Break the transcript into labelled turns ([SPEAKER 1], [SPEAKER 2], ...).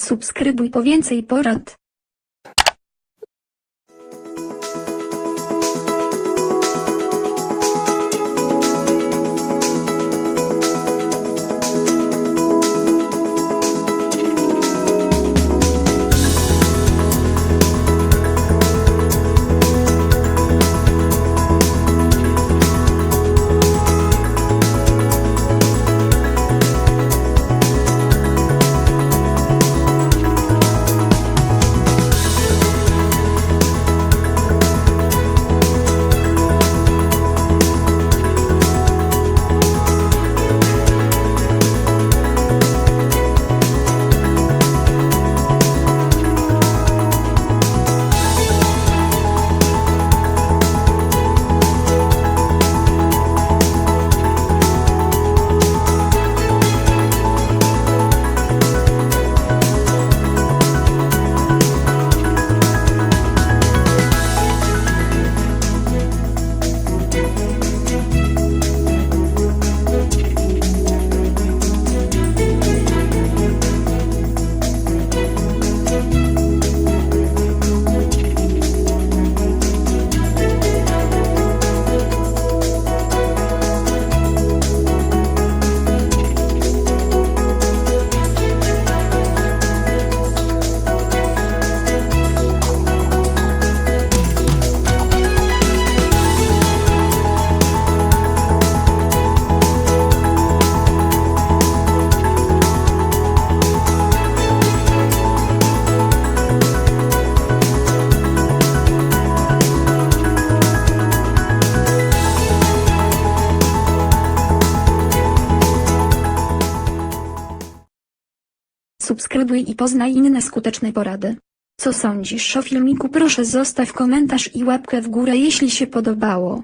[SPEAKER 1] Subskrybuj po więcej porad. Subskrybuj i poznaj inne skuteczne porady. Co sądzisz o filmiku proszę zostaw komentarz i łapkę w górę jeśli się podobało.